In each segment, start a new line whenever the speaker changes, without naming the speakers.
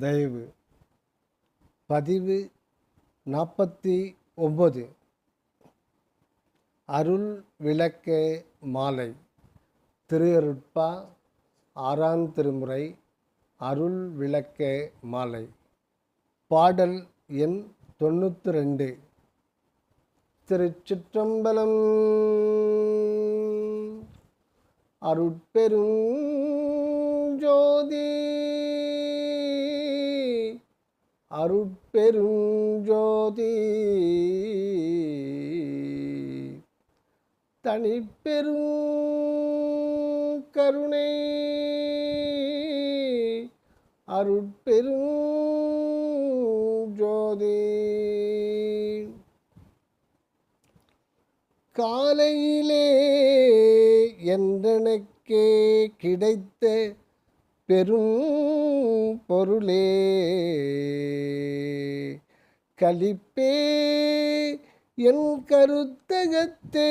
தயவு. பதிவு நாற்பத்தி ஒம்பது. அருள் விளக்க மாலை. திருஅருட்பா ஆறாம் திருமுறை அருள் விளக்க மாலை. பாடல் எண் தொண்ணூற்றி ரெண்டு திருச்சிற்றம்பலம் அருட்பெருஞ்சோதி அருட்பெருஞ்சோதி. தனிப்பெரும் கருணை அருட்பெருஞ்சோதி. காலையிலே என்றனக்கே கிடைத்த பெரும் பொருளே. கலிப்பே என் கருத்தகத்தே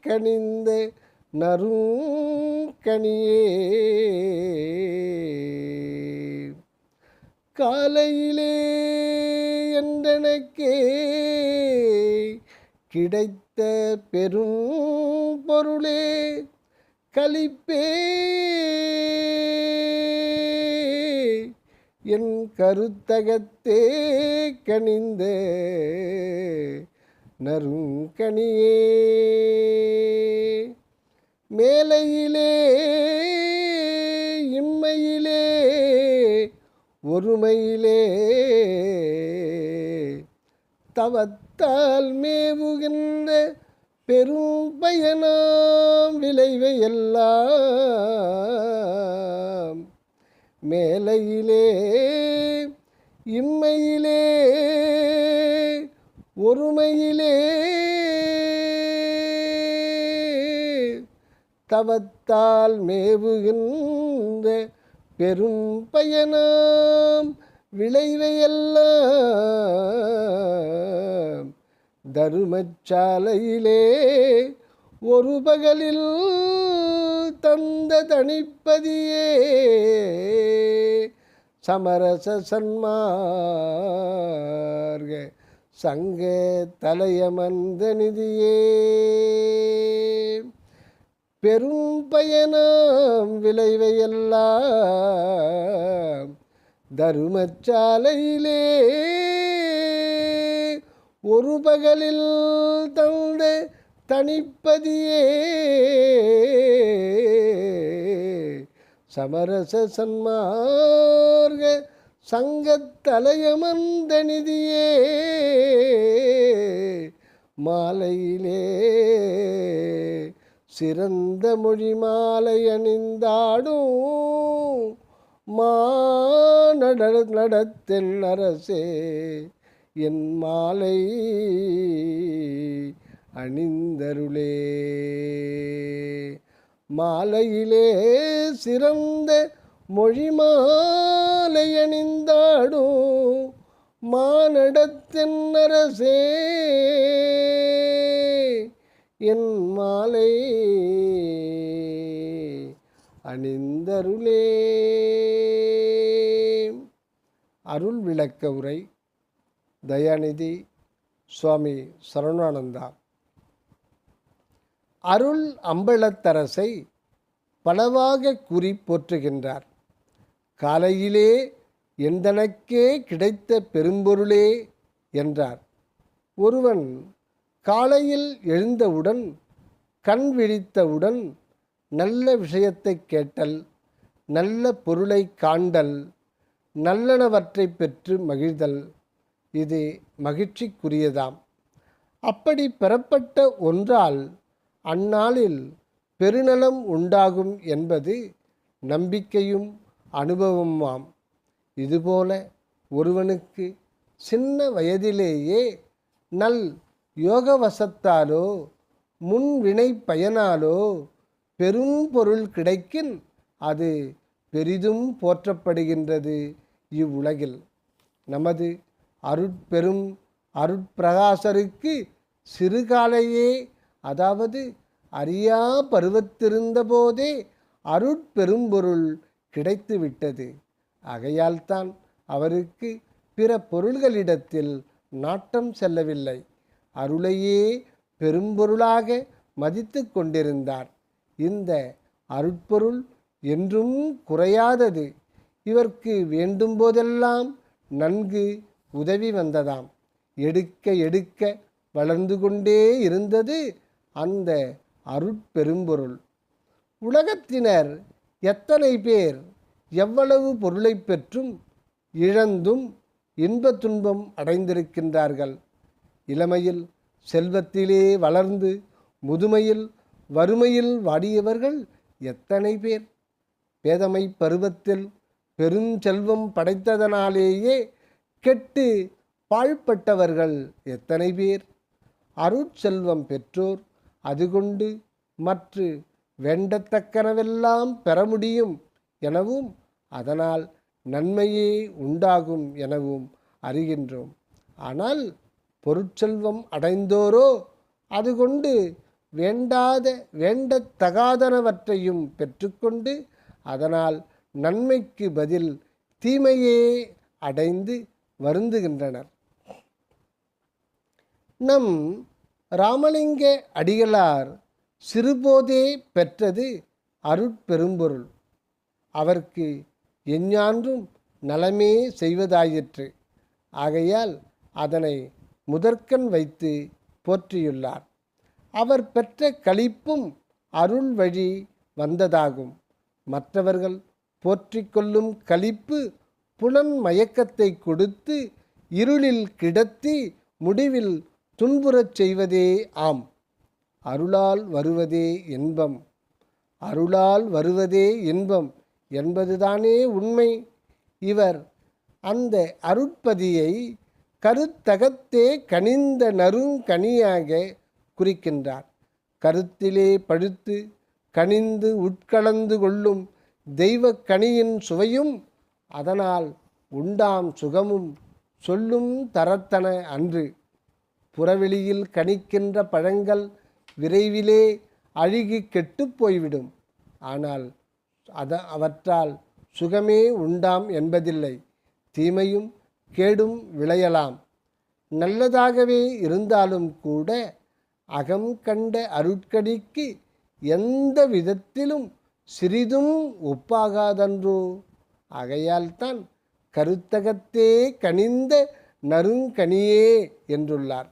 கனிந்த நறுங்கனியே. காலையிலே என்றனக்கே கிடைத்த பெரும் பொருளே. கலிப்பே என் கருத்தகத்தே கனிந்த. நறுங்கனியே. மேலையிலே இம்மையிலே ஒருமையிலே. தவத்தால் மேவுகின்ற பெரும் பயனாம் விளைவை எல்லாம் மேலையிலே இம்மையிலே ஒருமையிலே தவத்தால் மேவுகின்ற பெரும் பயனாம் விளைவையெல்லாம் தருமச்சாலையிலே ஒரு பகலில் தந்த தனிப்பதியே சமரச சன்மார்க சங்க தலையமந்த நிதியே. பெரும் பயணம் விளைவையெல்லாம் தருமச்சாலையிலே ஒரு பகலில் தந்த தனிப்பதியே சமரச சன்மார்க சங்கத்தலையமந்த நிதியே மாலையிலே சிறந்த மொழி மாலை அணிந்தாடும் மாநட நடத்தென் அரசே. என் மாலை அணிந்தருளே. மாலையிலே சிறந்த மொழி மாலை அணிந்தாடும் மானடத்தின் அரசே. என் மாலை அணிந்தருளே. அருள் விளக்க உரை தயாநிதி சுவாமி சரவணானந்தா அருள் அம்பலத்தரசை பலவாக கூறி போற்றுகின்றார். காலையிலே எந்தனக்கே கிடைத்த பெரும்பொருளே என்றார். ஒருவன் காலையில் எழுந்தவுடன் கண் விழித்தவுடன் நல்ல விஷயத்தை கேட்டல் நல்ல பொருளை காண்டல் நல்லனவற்றை பெற்று மகிழ்தல் இது மகிழ்ச்சிக்குரியதாம். அப்படி பெறப்பட்ட ஒன்றால் அந்நாளில் பெருநலம் உண்டாகும் என்பது நம்பிக்கையும் அனுபவமாம் இதுபோல ஒருவனுக்கு சின்ன வயதிலேயே நல் யோகவசத்தாலோ முன்வினை பயனாலோ பெரும் பொருள் கிடைக்கின் அது பெரிதும் போற்றப்படுகின்றது இவ்வுலகில். நமது அருட்பெரும் அருட்பிரகாசருக்கு சிறுகாலையே அதாவது அறியா பருவத்திருந்த போதே அருட்பெரும்பொருள் கிடைத்து விட்டது ஆகையால்தான் அவருக்கு பிற பொருள்களிடத்தில் நாட்டம் செல்லவில்லை. அருளையே பெரும்பொருளாக மதித்து கொண்டிருந்தார். இந்த அருட்பொருள் என்றும் குறையாதது. இவர்க்கு வேண்டும் போதெல்லாம் நன்கு உதவி வந்ததாம். எடுக்க எடுக்க வளர்ந்து கொண்டே இருந்தது அந்த அருட்பெரும்பொருள். உலகத்தினர் எத்தனை பேர் எவ்வளவு பொருளை பெற்றும் இழந்தும் இன்ப துன்பம் அடைந்திருக்கின்றார்கள்? இளமையில் செல்வத்திலே வளர்ந்து முதுமையில் வறுமையில் வாடியவர்கள் எத்தனை பேர்? பேதமை பருவத்தில் பெருஞ்செல்வம் படைத்ததனாலேயே கெட்டு பாழ்பட்டவர்கள் எத்தனை பேர்? அருட்செல்வம் பெற்றோர் அது கொண்டு மற்ற வேண்டத்தக்கனவெல்லாம் பெற முடியும் எனவும் அதனால் நன்மையே உண்டாகும் எனவும் அறிகின்றோம். ஆனால் பொருட்செல்வம் அடைந்தோரோ? அது கொண்டு வேண்டாத வேண்டத்தகாதனவற்றையும் பெற்றுக்கொண்டு அதனால் நன்மைக்கு பதில் தீமையே அடைந்து வருந்துகின்றனர். நம் ராமலிங்க அடிகளார் சிறுபோதே பெற்றது அருட்பெரும்பொருள். அவர்க்கு எஞ்ஞான்றும் நலமே செய்வதாயிற்று. ஆகையால் அதனை முதற்கண் வைத்து போற்றியுள்ளார். அவர் பெற்ற களிப்பும் அருள் வழி வந்ததாகும். மற்றவர்கள் போற்றிக்கொள்ளும் களிப்பு புலன் மயக்கத்தை கொடுத்து இருளில் கிடத்தி முடிவில் துன்புறச் செய்வதே ஆம். அருளால் வருவதே இன்பம். அருளால் வருவதே இன்பம் என்பதுதானே உண்மை. இவர் அந்த அருட்பதியை கருத்தகத்தே கனிந்த நறுங்கனியாக குறிக்கின்றார். கருத்திலே பழுத்து கனிந்து உட்கலந்து கொள்ளும் தெய்வக்கனியின் சுவையும் அதனால் உண்டாம் சுகமும் சொல்லும் தரத்தன அன்று. புறவெளியில் கனிக்கின்ற பழங்கள் விரைவிலே அழுகி கெட்டு போய்விடும். ஆனால் அத அவற்றால் சுகமே உண்டாம் என்பதில்லை. தீமையும் கேடும் விளையலாம். நல்லதாகவே இருந்தாலும் கூட அகம் கண்ட அருட்கடிக்கு எந்த விதத்திலும் சிறிதும் ஒப்பாகாதன்றோ? ஆகையால்தான் கருத்தகத்தே கனிந்த நறுங்கனியே என்றுள்ளார்.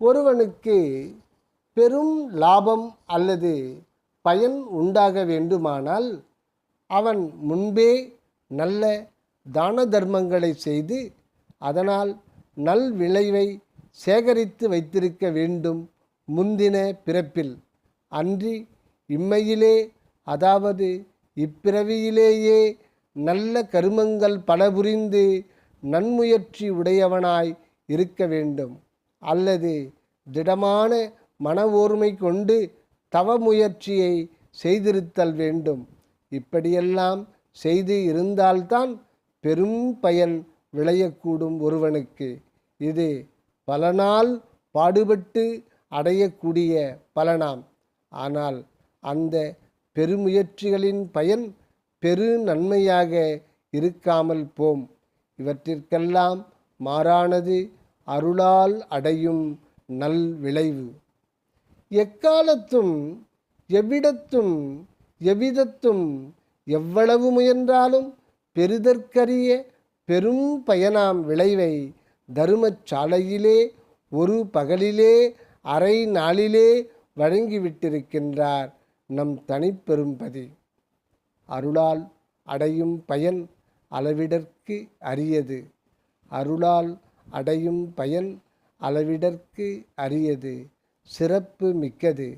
ஒருவனுக்கு பெரும் லாபம் அல்லது பயன் உண்டாக வேண்டுமானால் அவன் முன்பே நல்ல தான தர்மங்களை செய்து அதனால் நல் விளைவை சேகரித்து வைத்திருக்க வேண்டும் முந்தின பிறப்பில். அன்றி இம்மையிலே அதாவது இப்பிறவியிலேயே நல்ல கருமங்கள் பல புரிந்து நன்முயற்சி உடையவனாய் இருக்க வேண்டும். அல்லது திடமான மன ஓர்மை கொண்டு தவ முயற்சியை செய்திருத்தல் வேண்டும். இப்படியெல்லாம் செய்து இருந்தால்தான் பெரும் பயன் விளையக்கூடும் ஒருவனுக்கு. இது பல நாள் பாடுபட்டு அடையக்கூடிய பலனாம். ஆனால் அந்த பெருமுயற்சிகளின் பயன் பெரு நன்மையாக இருக்காமல் போம். இவற்றிற்கெல்லாம் மாறானது அருளால் அடையும் நல் விளைவு. எக்காலத்தும் எவ்விடத்தும் எவ்விதத்தும் எவ்வளவு முயன்றாலும் பெறுதற்கரிய பெரும் பயனாம் விளைவை தருமச்சாலையிலே ஒரு பகலிலே அரை நாளிலே வழங்கிவிட்டிருக்கின்றார் நம் தனிப்பெரும்பதி. அருளால் அடையும் பயன் அளவிடற்கு அரியது. அருளால் அடையும் பயன் அளவிடற்கு அரியது. சிறப்பு மிக்கது.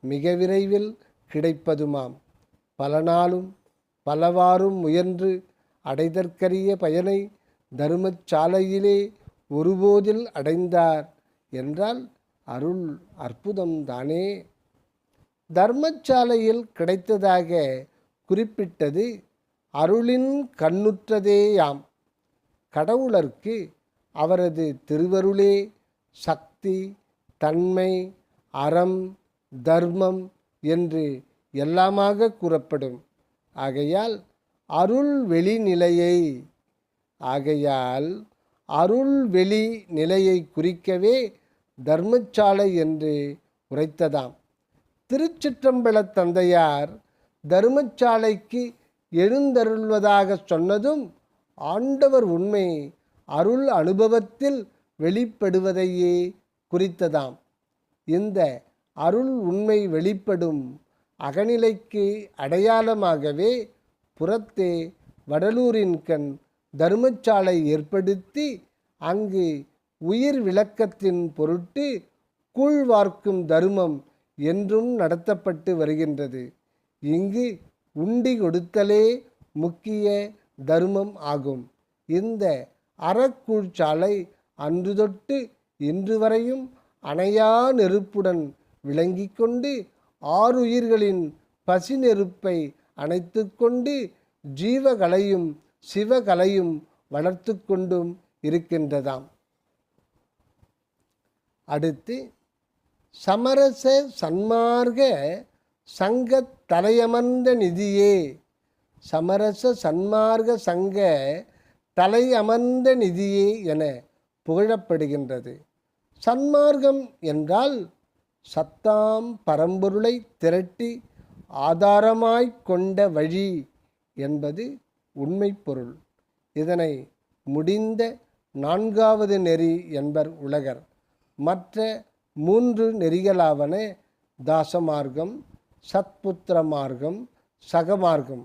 மிக விரைவில் கிடைப்பதுமாம். பல நாளும் பலவாறும் முயன்று அடைதற்கரிய பயனை தருமச்சாலையிலே ஒருபோதில் அடைந்தார் என்றால் அருள் அற்புதம்தானே? தர்மச்சாலையில் கிடைத்ததாக குறிப்பிட்டது அருளின் கண்ணுற்றதேயாம். கடவுளர்க்கு அவரது திருவருளே சக்தி தன்மை அறம் தர்மம் என்று எல்லாமாக கூறப்படும். ஆகையால் அருள் வெளி நிலையை ஆகையால் அருள் வெளி நிலையை குறிக்கவே தர்மசாலை என்று உரைத்ததாம். திருச்சிற்றம்பல தந்தையார் தர்மச்சாலைக்கு எழுந்தருள்வதாக சொன்னதும் ஆண்டவர் உண்மை அருள் அனுபவத்தில் வெளிப்படுவதையே குறித்ததாம். இந்த அருள் உண்மை வெளிப்படும் அகநிலைக்கு அடையாளமாகவே புறத்தே வடலூரின் கண் தர்மச்சாலை ஏற்படுத்தி அங்கு உயிர் விளக்கத்தின் பொருட்டு கூழ்வார்க்கும் தர்மம் என்றும் நடத்தப்பட்டு வருகின்றது. இங்கு உண்டி கொடுத்தலே முக்கிய தர்மம் ஆகும். இந்த அறக்கூழ்ச்சாலை அன்று தொட்டு இன்று வரையும் அணையா நெருப்புடன் விளங்கிக் கொண்டு ஆறுயிர்களின் பசி நெருப்பை அணைத்து கொண்டு ஜீவகலையும் சிவகலையும் வளர்த்து கொண்டும் இருக்கின்றதாம். அடுத்து சமரச சன்மார்க்க சங்க தலையமர்ந்த நிதியே சமரச சன்மார்க்க சங்க தலையமர்ந்த நிதியே என புகழப்படுகின்றது. சன்மார்க்கம் என்றால் சத்தாம் பரம்பொருளை திரட்டி ஆதாரமாய்க் கொண்ட வழி என்பது உண்மை பொருள். இதனை முடிந்த நான்காவது நெறி என்பர் உலகர். மற்ற மூன்று நெறிகளாவன தாசமார்க்கம் சத்புத்திர மார்க்கம் சகமார்க்கம்.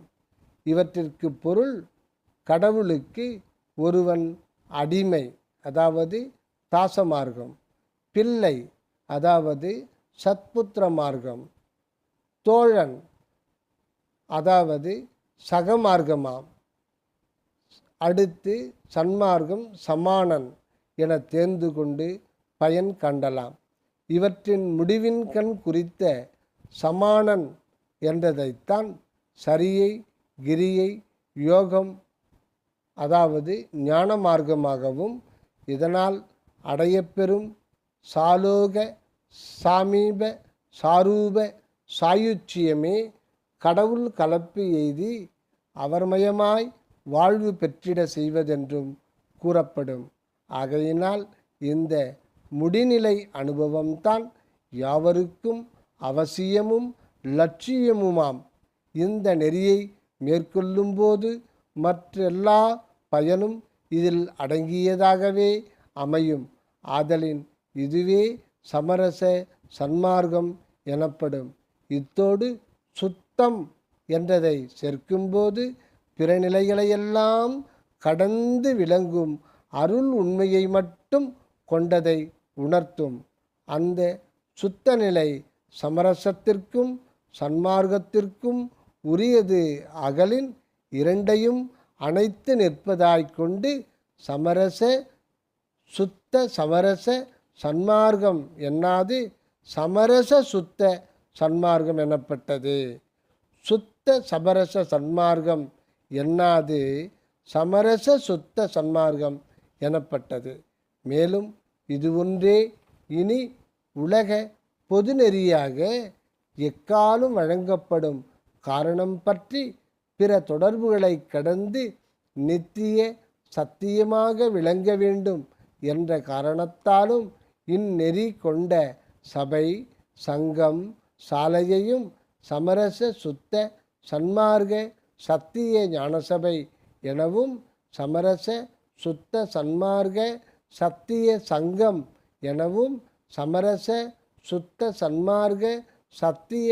இவற்றிற்கு பொருள் கடவுளுக்கு ஒருவன் அடிமை அதாவது தாசமார்க்கம். பிள்ளை அதாவது சத்புத்திர மார்க்கம் தோழன் அதாவது சகமார்க்கமாம். அடுத்து சன்மார்க்கம் சமானன் என தேர்ந்து கொண்டு பயன் கண்டலாம். இவற்றின் முடிவின் கண் குறித்த சமானன் என்றதைத்தான் சரியை கிரியை யோகம் அதாவது ஞான மார்க்கமாகவும் இதனால் அடையப்பெறும் சாலோக சாமீப சாரூப சாயுச்சியமே கடவுள் கலப்பு எய்தி அவர்மயமாய் வாழ்வு பெற்றிட செய்வதென்றும் கூறப்படும். ஆகையினால் இந்த முடிநிலை அனுபவம்தான் யாவருக்கும் அவசியமும் லட்சியமுமாம். இந்த நெறியை மேற்கொள்ளும்போது மற்றெல்லா பயனும் இதில் அடங்கியதாகவே அமையும். ஆதலின் இதுவே சமரச சன்மார்க்கம் எனப்படும். இத்தோடு சுத்தம் என்றதை சேர்க்கும்போது பிற நிலைகளையெல்லாம் கடந்து விளங்கும் அருள் உண்மையை மட்டும் கொண்டதை உணர்த்தும். அந்த சுத்த நிலை சமரசத்திற்கும் சன்மார்க்கத்திற்கும் உரியது அகலின் இரண்டையும் அணைத்து நிற்பதாய்க் கொண்டு சமரச சுத்த சமரச சன்மார்க்கம் என்னாது? சமரச சுத்த சன்மார்க்கம் எனப்பட்டது. சுத்த சமரச சன்மார்க்கம் என்னாது? சமரச சுத்த சன்மார்க்கம் எனப்பட்டது. மேலும் இது ஒன்றே இனி உலக பொதுநெறியாக எக்காலும் வழங்கப்படும் காரணம் பற்றி பிற தொடர்புகளை கடந்து நித்திய சத்தியமாக விளங்க வேண்டும் என்ற காரணத்தாலும் இந்நெறி கொண்ட சபை சங்கம் சாலையையும் சமரச சுத்த சன்மார்க்க சத்திய ஞானசபை எனவும் சமரச சுத்த சன்மார்க்க சத்திய சங்கம் எனவும் சமரச சுத்த சன்மார்க்க சத்திய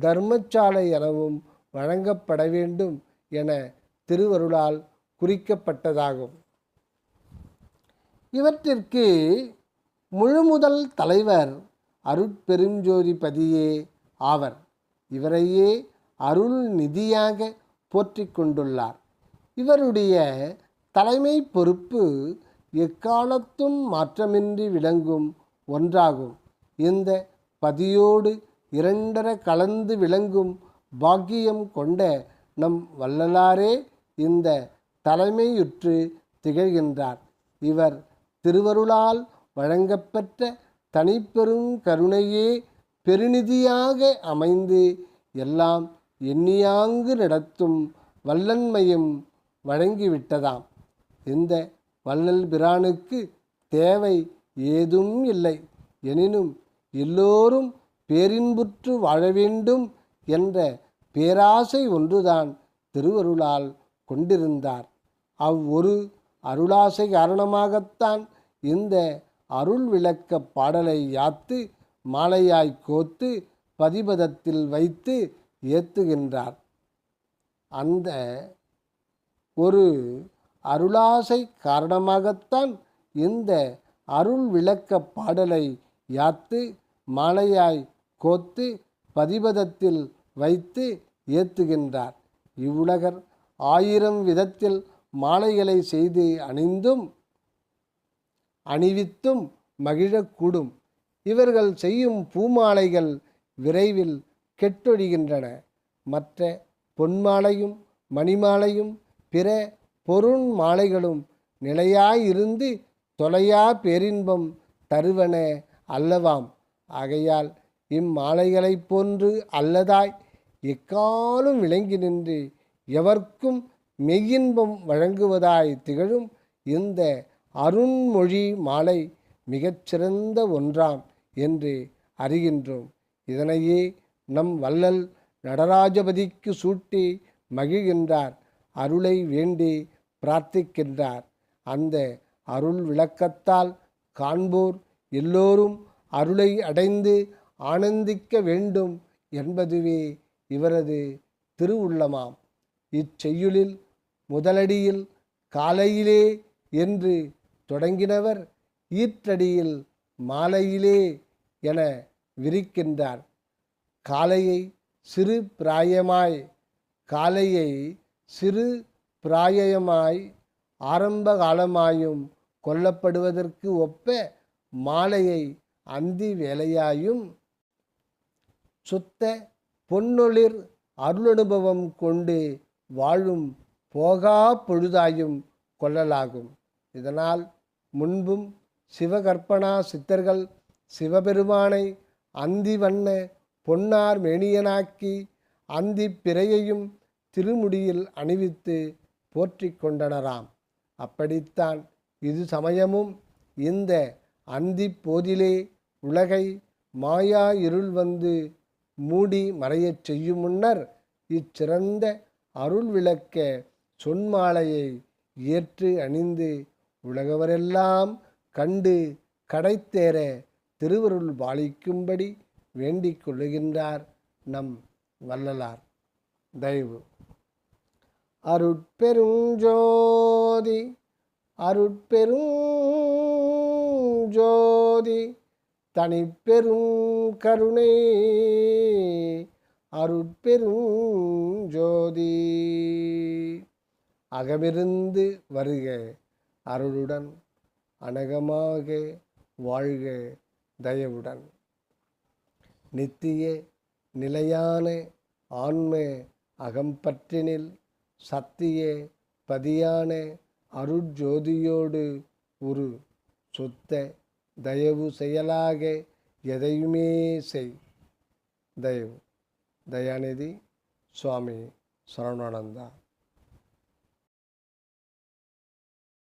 தர்மசாலை எனவும் வழங்கப்பட வேண்டும் என திருவருளால் குறிக்கப்பட்டதாகும். இவற்றிற்கு முழுமுதல் தலைவர் அருட்பெருஞ்சோதிபதியே ஆவர். இவரையே அருள் நிதியாக போற்றி கொண்டுள்ளார். இவருடைய தலைமை பொறுப்பு எக்காலத்தும் மாற்றமின்றி விளங்கும் ஒன்றாகும். இந்த பதியோடு இரண்டர கலந்து விளங்கும் பாக்கியம் கொண்ட நம் வள்ளலாரே இந்த தலைமையுற்று திகழ்கின்றார். இவர் திருவருளால் வழங்கப்பெற்ற தனிப்பெரும் கருணையே பெருநிதியாக அமைந்து எல்லாம் எண்ணியாங்கு நடத்தும் வல்லன்மையும் வழங்கிவிட்டதாம். இந்த வள்ளல் பிரானுக்கு தேவை ஏதும் இல்லை. எனினும் எல்லோரும் பேரின்புற்று வாழ வேண்டும் என்ற பேராசை ஒன்றுதான் திருவருளால் கொண்டிருந்தார். அவ்வொரு அருளாசை காரணமாகத்தான் இந்த அருள் விளக்க பாடலை யாத்து மாலையாய் கோத்து பதிபதத்தில் வைத்து ஏத்துகின்றார். அந்த ஒரு அருளாசை காரணமாகத்தான் இந்த அருள் விளக்க பாடலை யாத்து மாலையாய் கோத்து பதிபதத்தில் வைத்து ஏத்துகின்றார். இவ்வுலகர் ஆயிரம் விதத்தில் மாலைகளை செய்து அணிந்தும் அணிவித்தும் மகிழக்கூடும். இவர்கள் செய்யும் பூமாலைகள் விரைவில் கெட்டொழிகின்றன. மற்ற பொன்மாலையும் மணிமாலையும் பிற பொருண் மாலைகளும் நிலையாயிருந்து தொலையா பேரின்பம் தருவன அல்லவாம். ஆகையால் இம்மாலைகளைப் போன்று அல்லதாய் எக்காலும் விளங்கி நின்று எவர்க்கும் மெய்யின்பம் வழங்குவதாய் திகழும் இந்த அருண்மொழி மாலை மிகச்சிறந்த ஒன்றாம் என்று அறிகின்றோம். இதனையே நம் வள்ளல் நடராஜபதிக்கு சூட்டி மகிழ்கின்றார் அருளை வேண்டி பிரார்த்திக்கின்றார். அந்த அருள் விளக்கத்தால் காண்போர் எல்லோரும் அருளை அடைந்து ஆனந்திக்க வேண்டும் என்பதுவே இவரது திருவுள்ளமாம். இச்செய்யுளில் முதலடியில் காலையிலே என்று தொடங்கினவர் ஈற்றடியில் மாலையிலே என விரிக்கின்றார். காலையை சிறு பிராயமாய் காலையை சிறு பிராயமாய் ஆரம்ப காலமாயும் கொல்லப்படுவதற்கு ஒப்ப மாலையை அந்தி வேலையாயும் சுத்த பொன்னொளிர் அருளனுபவம் கொண்டு வாழும் போகா பொழுதாயும் கொள்ளலாகும். இதனால் முன்பும் சிவகற்பனா சித்தர்கள் சிவபெருமானை அந்தி வண்ண பொன்னார் மேனியனாக்கி அந்தி பிறையையும் திருமுடியில் அணிவித்து போற்றிக் கொண்டனராம். அப்படித்தான் இது சமயமும் இந்த அந்தி போதிலே உலகை மாயா இருள் வந்து மூடி மறையச் செய்யும் முன்னர் இச்சிறந்த அருள் விளக்க சொன்மாலையை ஏற்று அணிந்து உலகவரெல்லாம் கண்டு கடைத்தேற திருவருள் பாலிக்கும்படி வேண்டிக் கொள்ளுகின்றார் நம் வள்ளலார். தயவு. அருட்பெருஞ்சோதி அருட்பெருஞ்சோதி தனிப்பெரும் கருணை. அருட்பெருஞ்சோதி அகமிருந்து வருக அருளுடன் அனகமாக வாழ்க தயவுடன். நித்திய நிலையான ஆன்ம அகம்பற்றினில் சத்திய பதியான அருட்ஜோதியோடு ஒரு சொத்தை தயவு செயலாக எதையுமே செய் தயவு தயாநிதி சுவாமி சரவணானந்தா